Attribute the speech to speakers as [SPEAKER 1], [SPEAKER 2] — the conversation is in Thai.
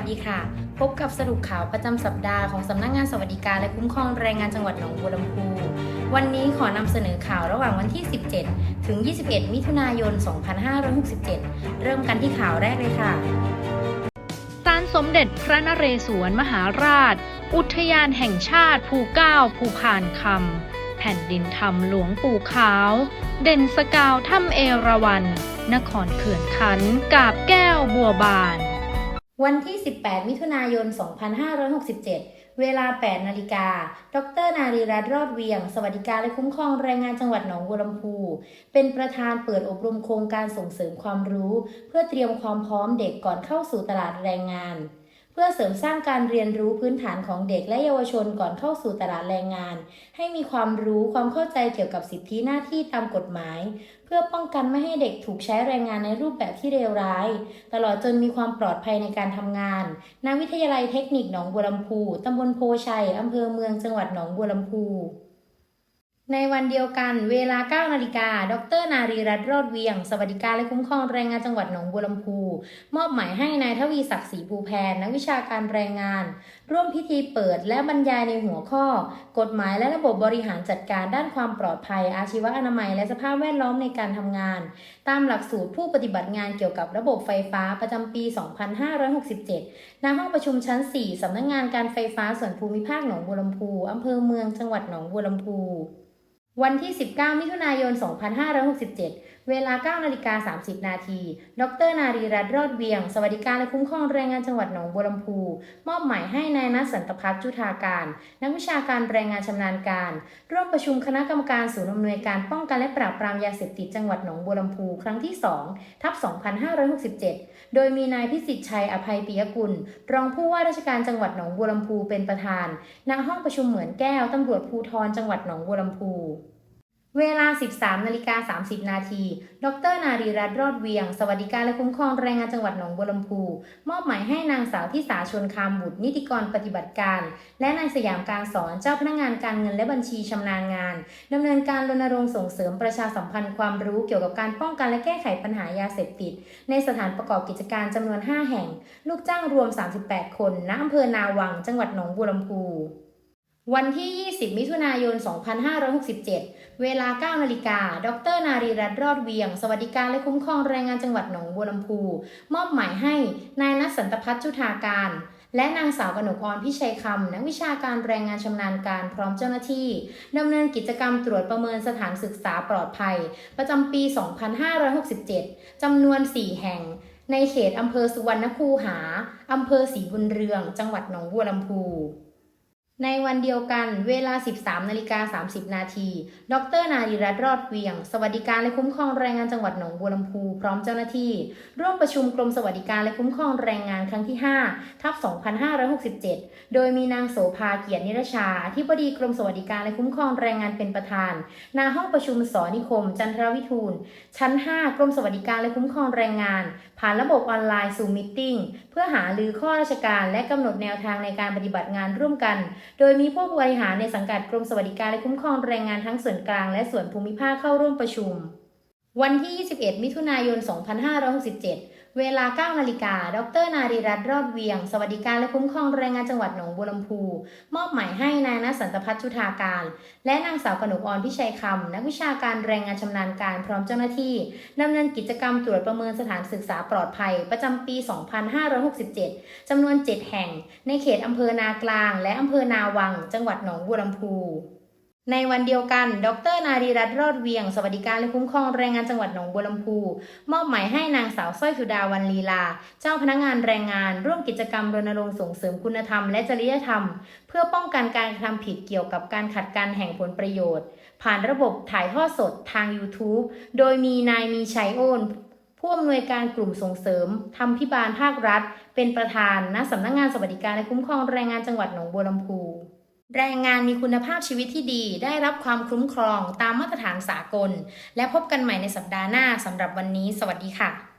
[SPEAKER 1] สดีค่ะ พบกับสรุปข่าวประจำสัปดาห์ของสำนักงานสวัสดิการและคุ้มครองแรงงานจังหวัดหนองบัวลำพู วันนี้ขอนำเสนอข่าวระหว่างวันที่ 17 ถึง 21 มิถุนายน 2567 เริ่มกันที่ข่าวแรกเลยค่ะ
[SPEAKER 2] ศาลสมเด็จพระนเรศวรมหาราช อุทยานแห่งชาติภูเก้าภูพานคำแผ่นดินธรรมหลวงปู่ขาว เด่นสกาวถ้ำเอราวัน นครเขื่อนขันกาบแก้วบัวบาน
[SPEAKER 1] วันที่ 18 มิถุนายน 2567 เวลา 8 นาฬิกา ดร นารีรัตน์รอดเวียง สวัสดิการและคุ้มครองแรงงานจังหวัดหนองบัวลำพู เป็นประธานเปิดอบรมโครงการส่งเสริมความรู้ เพื่อเตรียมความพร้อมเด็กก่อนเข้าสู่ตลาดแรงงาน พื่อเสริมสร้างการเรียนรู้พื้นฐานของเด็กและเยาวชนก่อนเข้าสู่ตลาดแรงงาน ให้มีความรู้ความเข้าใจเกี่ยวกับสิทธิหน้าที่ตามกฎหมาย เพื่อป้องกันไม่ให้เด็กถูกใช้แรงงานในรูปแบบที่เลวร้าย ตลอดจนมีความปลอดภัยในการทำงานณวิทยาลัยเทคนิคหนองบัวลำพูตำบลโพชัยอำเภอเมืองจังหวัดหนองบัวลำพู ในวันเดียวกันเวลา 9 นาฬิกา ดร นารีรัตน์รอดเวียง สวัสดิการและคุ้มครองแรงงานจังหวัดหนองบัวลำพู มอบหมายให้นายทวีศักดิ์ศรีภูแพนนักวิชาการแรงงาน ร่วมพิธีเปิดและบรรยายในหัวข้อ กฎหมายและระบบบริหารจัดการด้านความปลอดภัย อาชีวอนามัย และสภาพแวดล้อมในการทำงาน ตามหลักสูตรผู้ปฏิบัติงานเกี่ยวกับระบบไฟฟ้าประจำปี 2567 ณ ห้องประชุมชั้น 4สำนักงงานการไฟฟ้าส่วนภูมิภาคหนองบัวลำพูอำเภอเมืองจังหวัดหนองบัวลำพู วันที่ 19 มิถุนายน 2567 เวลา 9 นาฬิกา 30 นาที ดร นารีรัตน์รอดเวียง สวัสดิการและคุ้มครองแรงงานจังหวัดหนองบัวลำพู มอบหมายให้นายนัสันตพัฒน์จุธาการ นักวิชาการแรงงานชำนาญการ ร่วมประชุมคณะกรรมการศูนย์อำนวยการป้องกันและปราบปรามยาเสพติดจังหวัดหนองบัวลำพูครั้งที่ 2 ทับ 2567 โดยมีนายพิสิทธิ์ชัยอภัยปิยกุล รองผู้ว่าราชการจังหวัดหนองบัวลำพูเป็นประธาน ณ ห้องประชุมเหมือนแก้วตำรวจภูธรจังหวัดหนองบัวลำพู เวลา 13นาฬิกา30 นาที ดร นารีรัตน์รอดเวียง สวัสดิการและคุ้มครองแรงงานจังหวัดหนองบัวลำพู มอบหมายให้นางสาวที่สาชวนคามบุตร นิติกรปฏิบัติการ และนายสยามการสอนเจ้าพนักงานการเงินและบัญชีชำนาญงานดำเนินการรณรงค์ส่งเสริมประชาสัมพันธ์ความรู้เกี่ยวกับการป้องกันและแก้ไขปัญหายาเสพติด ในสถานประกอบกิจการจำนวน 5 แห่ง ลูกจ้างรวม 38 คนณอำเภอนาวัง จังหวัดหนองบัวลำพู วันที่ 20 มิถุนายน 2567 เวลา 9 นาฬิกา ดร นารีรัตน์รอดเวียง สวัสดิการและคุ้มครองแรงงานจังหวัดหนองบัวลำพู มอบหมายให้ นายนัทสันตพัฒน์จุธาการ และนางสาวกนกพรพิชัยคำ นักวิชาการแรงงานชำนาญการพร้อมเจ้าหน้าที่ดำเนินกิจกรรมตรวจประเมินสถานศึกษาปลอดภัย ประจำปี 2567 จำนวน 4 แห่ง ในเขตอำเภอสุวรรณคูหาอำเภอศรีบุญเรือง จังหวัดหนองบัวลำพู ในวันเดียวกันเวลา 13นาฬิกา30 นาที ดร นารีรัตรอดเวียง สวัสดิการและคุ้มครองแรงงานจังหวัดหนองบัวลำพู พร้อมเจ้าหน้าที่ ร่วมประชุมกรมสวัสดิการและคุ้มครองแรงงานครั้งที่ 5 ทับ 2567 โดยมีนางโสภาเกียรตินิรชาที่บดีกรมสวัสดิการและคุ้มครองแรงงานเป็นประธานณห้องประชุมสอนิคม จันทรวิทูล ชั้น 5 กรมสวัสดิการและคุ้มครองแรงงาน ผ่านระบบออนไลน์สู่มิทติ้งเพื่อหารือข้อราชการและกำหนดแนวทางในการปฏิบัติงานร่วมกันโดยมีผู้บริหารในสังกัดกรมสวัสดิการและคุ้มครองแรงงานทั้งส่วนกลางและส่วนภูมิภาคเข้าร่วมประชุม วันที่ 21 มิถุนายน 2567 เวลา 9 นาฬิกา ดร นารีรัตน์รอดเวียง สวัสดิการและคุ้มครองแรงงานจังหวัดหนองบัวลำพู มอบหมายให้นายนัสันตพัฒน์จุธาการ และนางสาวกนกอรพิชัยคำ นักวิชาการแรงงานชำนาญการพร้อมเจ้าหน้าที่ดำเนินกิจกรรมตรวจประเมินสถานศึกษาปลอดภัย ประจำปี 2567 จำนวน 7 แห่ง ในเขตอำเภอนากลาง และอำเภอนาวัง จังหวัดหนองบัวลำพู ในวันเดียวกัน ดร นารีรัตน์รอดเวียง สวัสดิการและคุ้มครองแรงงานจังหวัดหนองบัวลำพู มอบหมายให้นางสาวสร้อยสุดาวันลีลา เจ้าพนักงานแรงงาน ร่วมกิจกรรมรณรงค์ส่งเสริมคุณธรรมและจริยธรรม เพื่อป้องกันการกระทำผิดเกี่ยวกับการขัดกันแห่งผลประโยชน์ ผ่านระบบถ่ายทอดสดทาง YouTube โดยมีนายมีชัยโอนผู้อำนวยการกลุ่มส่งเสริมทำพิบาลภาครัฐ เป็นประธานณสำนักงานสวัสดิการและคุ้มครองแรงงานจังหวัดหนองบัวลำพู แรงงานมีคุณภาพชีวิตที่ดี ได้รับความคุ้มครองตามมาตรฐานสากล และพบกันใหม่ในสัปดาห์หน้าสำหรับวันนี้ สวัสดีค่ะ